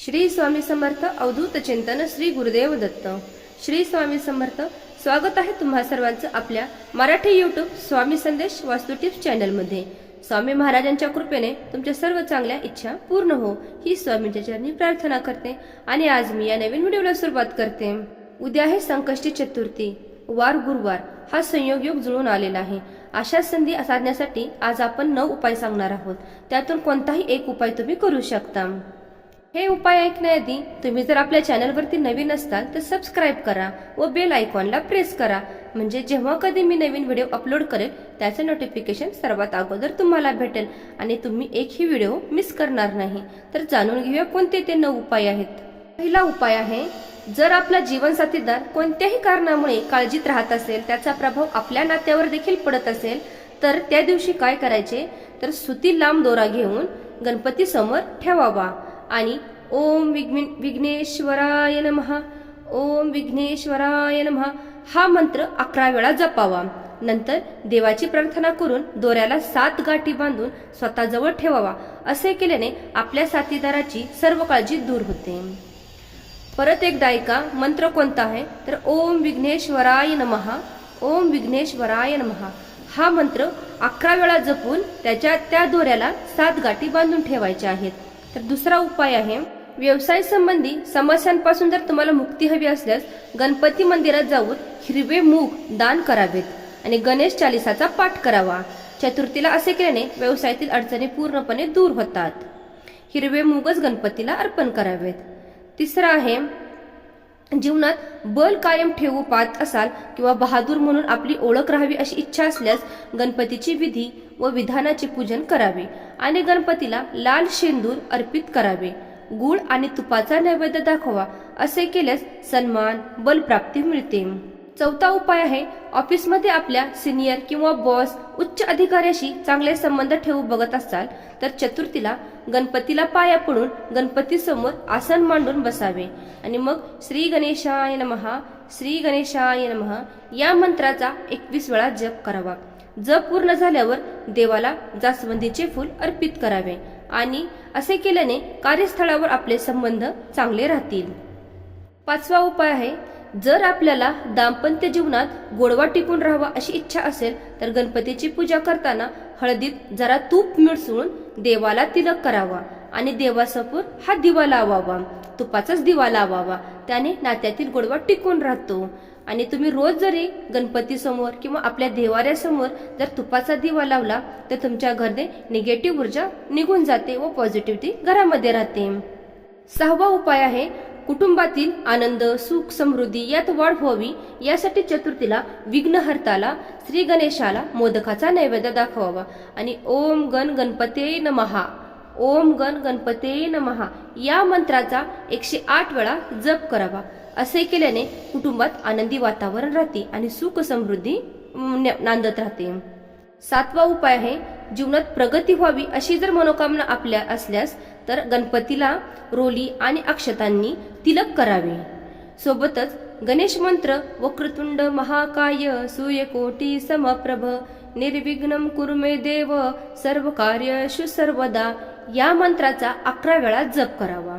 श्री स्वामी समर्थ अवधूत चिंतन श्री गुरुदेव दत्त. श्री स्वामी समर्थ स्वागत आहे तुम्हा सर्वांचं आपल्या मराठी यूट्यूब स्वामी संदेश वास्तू टिप्स चॅनलमध्ये. स्वामी महाराजांच्या कृपेने तुमच्या सर्व चांगल्या इच्छा पूर्ण हो ही स्वामींच्या चरणी प्रार्थना करते आणि आज मी या नवीन व्हिडिओला सुरुवात करते. उद्या आहे संकष्टी चतुर्थी. वार गुरुवार हा संयोग योग जुळून आलेला आहे. अशा संधी साधण्यासाठी आज आपण नऊ उपाय सांगणार आहोत. त्यातून कोणताही एक उपाय तुम्ही करू शकता. हे उपाय ऐकण्याआधी तुम्ही जर आपल्या चॅनलवरती नवीन असताल तर सबस्क्राईब करा व बेल आयकॉनला प्रेस करा. म्हणजे जेव्हा कधी मी नवीन व्हिडिओ अपलोड करेल त्याचं नोटिफिकेशन सर्वात अगोदर तुम्हाला भेटेल आणि तुम्ही एकही व्हिडिओ मिस करणार नाही. तर जाणून घेऊया कोणते ते नऊ उपाय आहेत. पहिला उपाय आहे जर आपला जीवनसाथीदार कोणत्याही कारणामुळे काळजीत राहत असेल त्याचा प्रभाव आपल्या नात्यावर देखील पडत असेल तर त्या दिवशी काय करायचे? तर सुती लांब दोरा घेऊन गणपती समोर ठेवावा. आणि ओम विघ्न विघ्नेश्वराय नमः. ओम विघ्नेश्वराय नमः. हा मंत्र अकरा वेळा जपावा. नंतर देवाची प्रार्थना करून दोऱ्याला सात गाठी बांधून स्वतःजवळ ठेवावा. असे केल्याने आपल्या साथीदाराची सर्व काळजी दूर होते. परत एकदा ऐका मंत्र कोणता आहे? तर ओम विघ्नेश्वराय नमहा ओम विघ्नेश्वराय नमहा हा मंत्र अकरा वेळा जपून त्याच्या त्या दोऱ्याला सात गाठी बांधून ठेवायच्या आहेत. तर दुसरा उपाय आहे व्यवसाय संबंधी समस्यांपासून जर तुम्हाला मुक्ती हवी असल्यास गणपती मंदिरात जाऊन हिरवे मूग दान करावेत आणि गणेश चालिसाचा पाठ करावा. चतुर्थीला असे केल्याने व्यवसायातील अडचणी पूर्णपणे दूर होतात. हिरवे मूगच गणपतीला अर्पण करावेत. तिसरं आहे जीवनात बल कायम ठेवू पाहत असाल किंवा बहादूर म्हणून आपली ओळख राहावी अशी इच्छा असल्यास गणपतीची विधी व विधानाचे पूजन करावे आणि गणपतीला लाल शेंदूर अर्पित करावे. गुळ आणि तुपाचा नैवेद्य दाखवा असे केल्यास सन्मान बलप्राप्ती मिळते. चौथा उपाय आहे ऑफिसमध्ये आपल्या सिनियर किंवा बॉस उच्च अधिकाऱ्याशी चांगले संबंध ठेवू बघत असाल तर चतुर्थीला गणपतीला पाया पडून गणपती समोर आसन मांडून बसावे. आणि मग श्री गणेशाय नमहा श्री गणेशाय नमहा या मंत्राचा एकवीस वेळा जप करावा. जप पूर्ण झाल्यावर देवाला जास्वंदीचे फूल अर्पित करावे आणि असे केल्याने कार्यस्थळावर आपले संबंध चांगले राहतील. पाचवा उपाय आहे जर आपल्याला दाम्पत्य जीवनात गोडवा टिकून राहावा अशी इच्छा असेल तर गणपतीची पूजा करताना हळदीत जरा तूप मिसळून देवाला तिलक करावा आणि देवासमोर हा दिवा लावावा. तुपाचाच दिवा लावावा. त्याने नात्यातील गोडवा टिकून राहतो. आणि तुम्ही रोज जरी गणपती समोर किंवा आपल्या देवाऱ्यासमोर जर तुपाचा दिवा लावला तर तुमच्या घरने निगेटिव्ह ऊर्जा निघून जाते व पॉझिटिव्हिटी घरामध्ये राहते. सहावा उपाय आहे कुटुंबातील आनंद सुख समृद्धी यात वाढ व्हावी यासाठी चतुर्थीला विघ्नहर्ताला श्री गणेशाला मोदकाचा नैवेद्य दाखवावा. आणि ओम गण गणपते नमहा ओम गण गणपते नमहा या मंत्राचा एकशे आठ वेळा जप करावा. असे केल्याने कुटुंबात आनंदी वातावरण राहते आणि सुख समृद्धी नांदत राहते. सातवा उपाय आहे जीवनात प्रगती व्हावी अशी जर मनोकामना आपल्या असल्यास तर गणपतीला रोली आणि अक्षतांनी तिलक करावे. सोबतच गणेश मंत्र वक्रतुंड महाकाय सूर्यकोटी समप्रभ निर्विघ्नम कुर्मे देव सर्व कार्य सर्वदा या मंत्राचा अकरा वेळा जप करावा.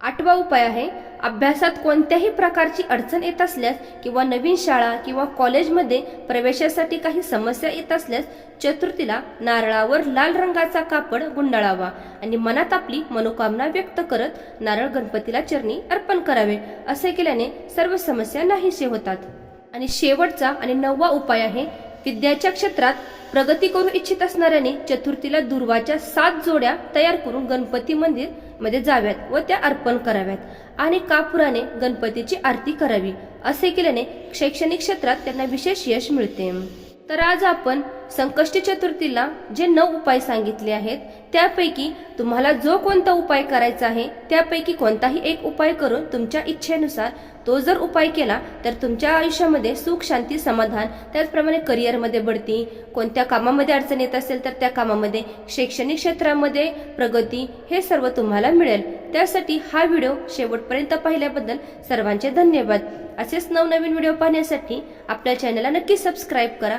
आठवा उपाय आहे अभ्यासात कोणत्याही प्रकारची अडचण येत असल्यास किंवा नवीन शाळा किंवा कॉलेजमध्ये प्रवेशासाठी काही समस्या येत असल्यास चतुर्थीला नारळावर लाल रंगाचा कापड गुंडाळावा आणि मनात आपली मनोकामना व्यक्त करत नारळ गणपतीला चरणी अर्पण करावे असे केल्याने सर्व समस्या नाहीसे होतात. आणि शेवटचा आणि नववा उपाय आहे विद्याच्या क्षेत्रात प्रगती करू इच्छित असणाऱ्याने चतुर्थीला दुर्वाच्या सात जोड्या तयार करून गणपती मंदिर मध्ये जाव्यात व त्या अर्पण कराव्यात. आणि कापुराने गणपतीची आरती करावी असे केल्याने शैक्षणिक क्षेत्रात त्यांना विशेष यश मिळते. तर आज आपण संकष्टी चतुर्थीला जे नऊ उपाय सांगितले आहेत त्यापैकी तुम्हाला जो कोणता उपाय करायचा आहे त्यापैकी कोणताही एक उपाय करून तुमच्या इच्छेनुसार तो जर उपाय केला तर तुमच्या आयुष्यामध्ये सुख शांती समाधान त्याचप्रमाणे करिअरमध्ये बढती कोणत्या कामामध्ये अडचण येत असेल तर त्या कामामध्ये शैक्षणिक क्षेत्रामध्ये प्रगती हे सर्व तुम्हाला मिळेल. त्यासाठी हा व्हिडिओ शेवटपर्यंत पाहिल्याबद्दल सर्वांचे धन्यवाद. असेच नवनवीन व्हिडिओ पाहण्यासाठी आपल्या चॅनलला नक्की सबस्क्राईब करा.